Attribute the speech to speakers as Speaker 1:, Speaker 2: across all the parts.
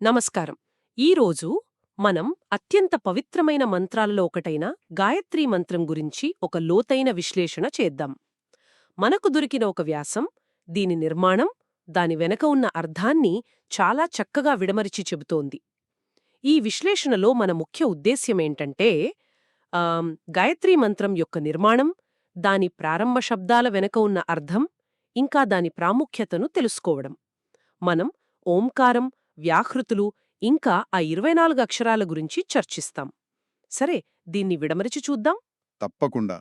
Speaker 1: నమస్కారం. ఈరోజు మనం అత్యంత పవిత్రమైన మంత్రాలలో ఒకటైన గాయత్రీ మంత్రం గురించి ఒక లోతైన విశ్లేషణ చేద్దాం. మనకు దొరికిన ఒక వ్యాసం దీని నిర్మాణం దాని వెనక ఉన్న అర్థాన్ని చాలా చక్కగా విడమరిచి చెబుతోంది. ఈ విశ్లేషణలో మన ముఖ్య ఉద్దేశ్యమేంటంటే గాయత్రీ మంత్రం యొక్క నిర్మాణం దాని ప్రారంభ శబ్దాల వెనక ఉన్న అర్థం ఇంకా దాని ప్రాముఖ్యతను తెలుసుకోవడం. మనం ఓంకారం వ్యాహృతులు ఇంకా ఆ ఇరవై నాలుగు అక్షరాల గురించి చర్చిస్తాం. సరే దీన్ని విడమరిచి చూద్దాం.
Speaker 2: తప్పకుండా.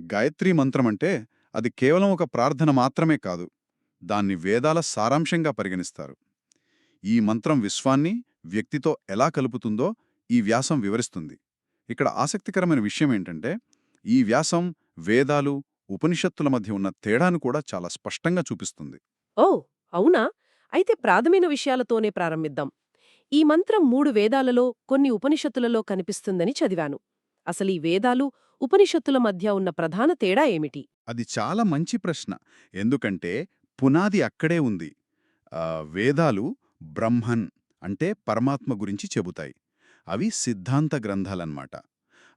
Speaker 2: గాయత్రీ మంత్రమంటే అది కేవలం ఒక ప్రార్థన మాత్రమే కాదు దాన్ని వేదాల సారాంశంగా పరిగణిస్తారు. ఈ మంత్రం విశ్వాన్ని వ్యక్తితో ఎలా కలుపుతుందో ఈ వ్యాసం వివరిస్తుంది. ఇక్కడ ఆసక్తికరమైన విషయం ఏంటంటే ఈ వ్యాసం వేదాలు ఉపనిషత్తుల మధ్య ఉన్న తేడాను కూడా చాలా స్పష్టంగా చూపిస్తుంది.
Speaker 1: ఓ అవునా? అయితే ప్రాథమిక విషయాలతోనే ప్రారంభిద్దాం. ఈ మంత్రం మూడు వేదాలలో కొన్ని ఉపనిషత్తులలో కనిపిస్తుందని చదివాను. అసలు ఈ వేదాలు ఉపనిషత్తుల మధ్య ఉన్న ప్రధాన తేడా ఏమిటి?
Speaker 2: అది చాలా మంచి ప్రశ్న. ఎందుకంటే పునాది అక్కడే ఉంది. వేదాలు బ్రహ్మన్ అంటే పరమాత్మ గురించి చెబుతాయి. అవి సిద్ధాంత గ్రంథాలన్నమాట.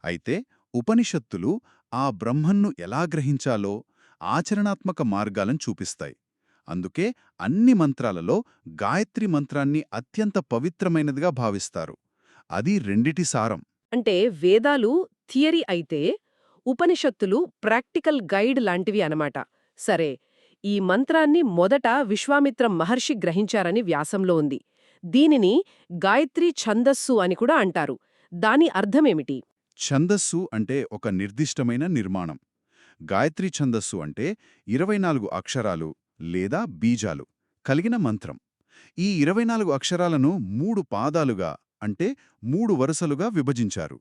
Speaker 2: అయితే ఉపనిషత్తులు ఆ బ్రహ్మన్ను ఎలా గ్రహించాలో ఆచరణాత్మక మార్గాలను చూపిస్తాయి. అందుకే అన్ని మంత్రాలలో గాయత్రి మంత్రాన్ని అత్యంత పవిత్రమైనదిగా భావిస్తారు. అది రెండిటి సారం.
Speaker 1: అంటే వేదాలు థియరీ అయితే ఉపనిషత్తులు ప్రాక్టికల్ గైడ్ లాంటివి అనమాట. సరే ఈ మంత్రాన్ని మొదట విశ్వామిత్ర మహర్షి గ్రహించారని వ్యాసంలో ఉంది. దీనిని గాయత్రీ ఛందస్సు అని కూడా అంటారు. దాని అర్థమేమిటి?
Speaker 2: ఛందస్సు అంటే ఒక నిర్దిష్టమైన నిర్మాణం. గాయత్రి ఛందస్సు అంటే ఇరవై నాలుగు అక్షరాలు లేదా బీజాలు కలిగిన మంత్రం. ఈ ఇరవై నాలుగు అక్షరాలను మూడు పాదాలుగా అంటే మూడు వరుసలుగా విభజించారు.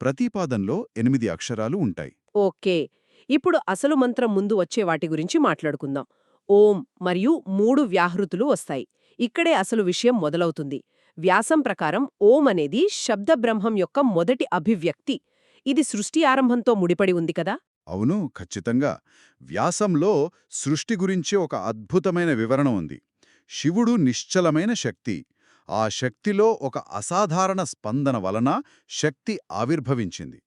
Speaker 2: ప్రతి పాదంలో ఎనిమిది అక్షరాలు ఉంటాయి.
Speaker 1: ఓకే. ఇప్పుడు అసలు మంత్రం ముందు వచ్చే వాటి గురించి మాట్లాడుకుందాం. ఓం మరియు మూడు వ్యాహృతులు వస్తాయి. ఇక్కడే అసలు విషయం మొదలవుతుంది. వ్యాసం ప్రకారం ఓం అనేది శబ్దబ్రహ్మం యొక్క మొదటి అభివ్యక్తి. ఇది సృష్టి ఆరంభంతో ముడిపడి ఉంది కదా?
Speaker 2: అవును ఖచ్చితంగా. వ్యాసంలో సృష్టి గురించి ఒక అద్భుతమైన వివరణ ఉంది. శివుడు నిశ్చలమైన శక్తి. ఆ శక్తిలో ఒక అసాధారణ స్పందన వలన శక్తి ఆవిర్భవించింది.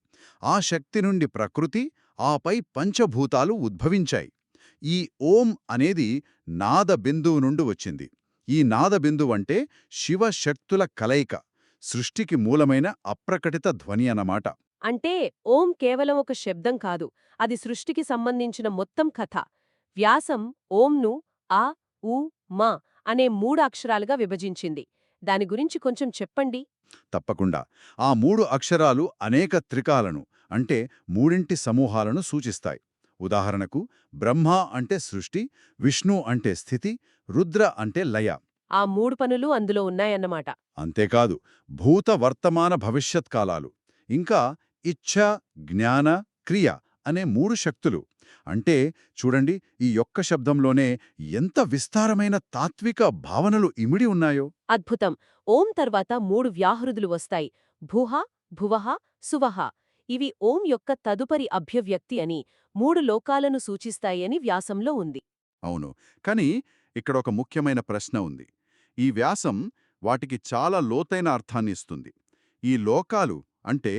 Speaker 2: ఆ శక్తి నుండి ప్రకృతి ఆపై పంచభూతాలు ఉద్భవించాయి. ఈ ఓం అనేది నాద బిందువు నుండి వచ్చింది. ఈ నాద బిందువు అంటే శివశక్తుల కలయిక సృష్టికి మూలమైన అప్రకటిత ధ్వని అన్నమాట.
Speaker 1: అంటే ఓం కేవలం ఒక శబ్దం కాదు అది సృష్టికి సంబంధించిన మొత్తం కథ. వ్యాసం ఓంను ఆ ఉ మా అనే మూడు అక్షరాలుగా విభజించింది. దాని గురించి కొంచెం చెప్పండి.
Speaker 2: తప్పకుండా. ఆ మూడు అక్షరాలు అనేక త్రికాలను అంటే మూడింటి సమూహాలను సూచిస్తాయి. ఉదాహరణకు బ్రహ్మ అంటే సృష్టి విష్ణు అంటే స్థితి రుద్ర అంటే లయ.
Speaker 1: ఆ మూడు పనులు అందులో ఉన్నాయన్నమాట.
Speaker 2: అంతేకాదు భూత వర్తమాన భవిష్యత్ కాలాలు. ఇంకా ఇచ్ఛ జ్ఞాన క్రియ అనే మూడు శక్తులు. అంటే చూడండి ఈ యొక్క శబ్దంలోనే ఎంత విస్తారమైన తాత్విక భావనలు ఇమిడి ఉన్నాయో.
Speaker 1: అద్భుతం. ఓం తర్వాత మూడు వ్యాహృదులు వస్తాయి. భూహ భువహ సువహ. ఇవి ఓం యొక్క తదుపరి అభ్యవ్యక్తి అని మూడు లోకాలను సూచిస్తాయని వ్యాసంలో ఉంది.
Speaker 2: అవును. కానీ ఇక్కడ ఒక ముఖ్యమైన ప్రశ్న ఉంది. ఈ వ్యాసం వాటికి చాలా లోతైన అర్థాన్ని ఇస్తుంది. ఈ లోకాలు అంటే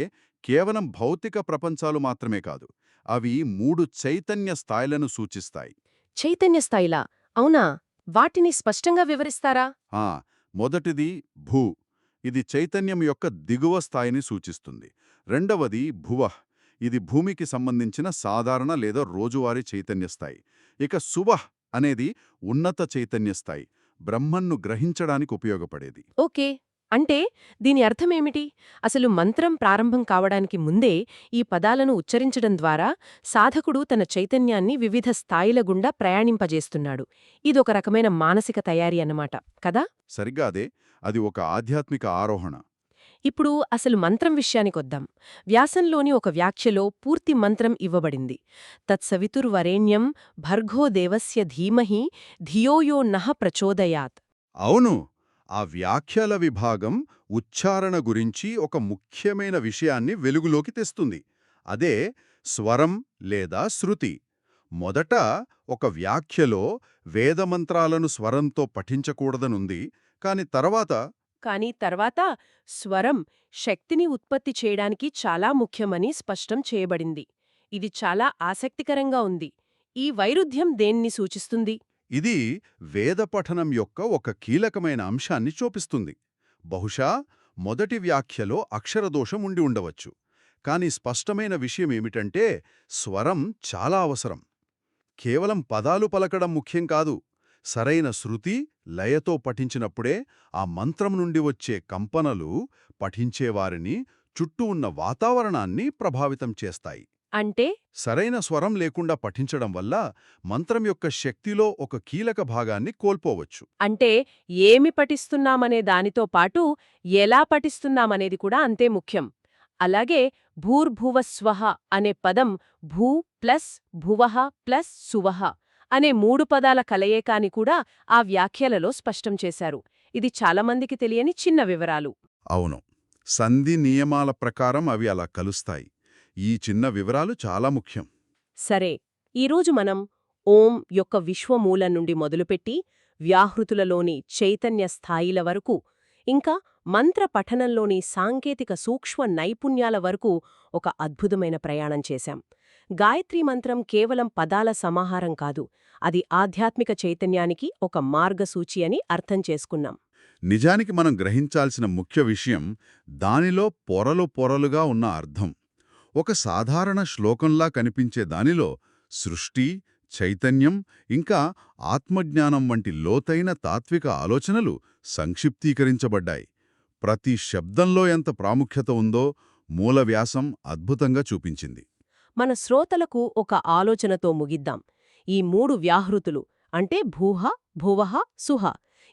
Speaker 2: కేవలం భౌతిక ప్రపంచాలు మాత్రమే కాదు అవి మూడు చైతన్య స్థాయిలను సూచిస్తాయి.
Speaker 1: చైతన్య స్థాయిలా? అవునా? వాటిని స్పష్టంగా వివరిస్తారా?
Speaker 2: ఆ! మొదటిది భూ. ఇది చైతన్యం యొక్క దిగువ స్థాయిని సూచిస్తుంది. రెండవది భువః. ఇది భూమికి సంబంధించిన సాధారణ లేదా రోజువారీ చైతన్య స్థాయి. ఇక సువః అనేది ఉన్నత చైతన్య స్థాయి. బ్రహ్మన్ను గ్రహించడానికి ఉపయోగపడేది.
Speaker 1: ఓకే. అంటే దీని అర్థమేమిటి? అసలు మంత్రం ప్రారంభం కావడానికి ముందే ఈ పదాలను ఉచ్చరించడం ద్వారా సాధకుడు తన చైతన్యాన్ని వివిధ స్థాయిల గుండా ప్రయాణింపజేస్తున్నాడు. ఇదొక రకమైన మానసిక తయారీ అన్నమాట కదా?
Speaker 2: సరిగ్గా అదే. అది ఒక ఆధ్యాత్మిక ఆరోహణ.
Speaker 1: ఇప్పుడు అసలు మంత్రం విషయానికొద్దాం వ్యాసంలోని ఒక వ్యాఖ్యలో పూర్తి మంత్రం ఇవ్వబడింది. తత్సవితుర్వరేణ్యం భర్గో దేవస్య ధీమహి ధియోయో నః ప్రచోదయాత్.
Speaker 2: అవును. ఆ వ్యాఖ్యల విభాగం ఉచ్చారణ గురించి ఒక ముఖ్యమైన విషయాన్ని వెలుగులోకి తెస్తుంది. అదే స్వరం లేదా శృతి. మొదట ఒక వ్యాఖ్యలో వేదమంత్రాలను స్వరంతో పఠించకూడదనుంది కాని తర్వాత
Speaker 1: కానీ తర్వాత స్వరం శక్తిని ఉత్పత్తి చేయడానికి చాలా ముఖ్యమని స్పష్టం చేయబడింది. ఇది చాలా ఆసక్తికరంగా ఉంది. ఈ వైరుధ్యం దేన్ని సూచిస్తుంది?
Speaker 2: ఇది వేద పఠనం యొక్క ఒక కీలకమైన అంశాన్ని చూపిస్తుంది. బహుశా మొదటి వ్యాఖ్యలో అక్షరదోషం ఉండి ఉండవచ్చు. కాని స్పష్టమైన విషయమేమిటంటే స్వరం చాలా అవసరం. కేవలం పదాలు పలకడం ముఖ్యం కాదు. సరైన శృతి లయతో పఠించినప్పుడే ఆ మంత్రం నుండి వచ్చే కంపనలు పఠించేవారిని చుట్టూ ఉన్న వాతావరణాన్ని ప్రభావితం చేస్తాయి.
Speaker 1: అంటే?
Speaker 2: సరైన స్వరం లేకుండా పఠించడం వల్ల మంత్రం యొక్క శక్తిలో ఒక కీలక భాగాన్ని కోల్పోవచ్చు.
Speaker 1: అంటే ఏమి పఠిస్తున్నామనే దానితో పాటు ఎలా పఠిస్తున్నామనేది కూడా అంతే ముఖ్యం. అలాగే భూర్భువస్వహ అనే పదం భూ ప్లస్ భువః ప్లస్ సువహ అనే మూడు పదాల కలయికాని కూడా ఆ వ్యాఖ్యలలో స్పష్టం చేశారు. ఇది చాలామందికి తెలియని చిన్న వివరాలు.
Speaker 2: అవును. సంధి నియమాల ప్రకారం అవి అలా కలుస్తాయి. ఈ చిన్న వివరాలు చాలా ముఖ్యం.
Speaker 1: సరే ఈరోజు మనం ఓం యొక్క విశ్వమూలం నుండి మొదలుపెట్టి వ్యాహృతులలోని చైతన్య స్థాయిల వరకు ఇంకా మంత్ర పఠనంలోని సాంకేతిక సూక్ష్మ నైపుణ్యాల వరకు ఒక అద్భుతమైన ప్రయాణం చేశాం. గాయత్రీ మంత్రం కేవలం పదాల సమాహారం కాదు అది ఆధ్యాత్మిక చైతన్యానికి ఒక మార్గసూచి అని అర్థం చేసుకున్నాం.
Speaker 2: నిజానికి మనం గ్రహించాల్సిన ముఖ్య విషయం దానిలో పొరలు పొరలుగా ఉన్న అర్థం. ఒక సాధారణ శ్లోకంలా కనిపించే దానిలో సృష్టి చైతన్యం ఇంకా ఆత్మజ్ఞానం వంటి లోతైన తాత్విక ఆలోచనలు సంక్షిప్తీకరించబడ్డాయి. ప్రతి శబ్దంలో ఎంత ప్రాముఖ్యత ఉందో మూలవ్యాసం అద్భుతంగా చూపించింది.
Speaker 1: మన శ్రోతలకు ఒక ఆలోచనతో ముగిద్దాం. ఈ మూడు వ్యాహృతులు అంటే భూహ భువః సుహ.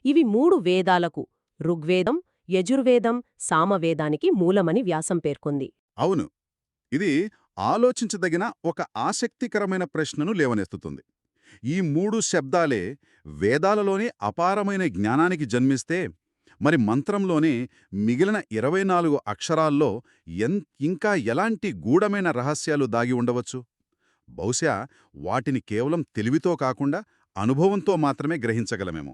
Speaker 1: ఇవి మూడు వేదాలకు ఋగ్వేదం యజుర్వేదం సామవేదానికి మూలమని వ్యాసం పేర్కొంది.
Speaker 2: అవును. ఇది ఆలోచించదగిన ఒక ఆసక్తికరమైన ప్రశ్నను లేవనెత్తుతుంది. ఈ మూడు శబ్దాలే వేదాలలోని అపారమైన జ్ఞానానికి జన్మిస్తే మరి మంత్రంలోని మిగిలిన ఇరవై నాలుగు అక్షరాల్లో ఎన్ ఇంకా ఎలాంటి గూఢమైన రహస్యాలు దాగి ఉండవచ్చు? బహుశా వాటిని కేవలం తెలివితో కాకుండా అనుభవంతో మాత్రమే గ్రహించగలమేమో.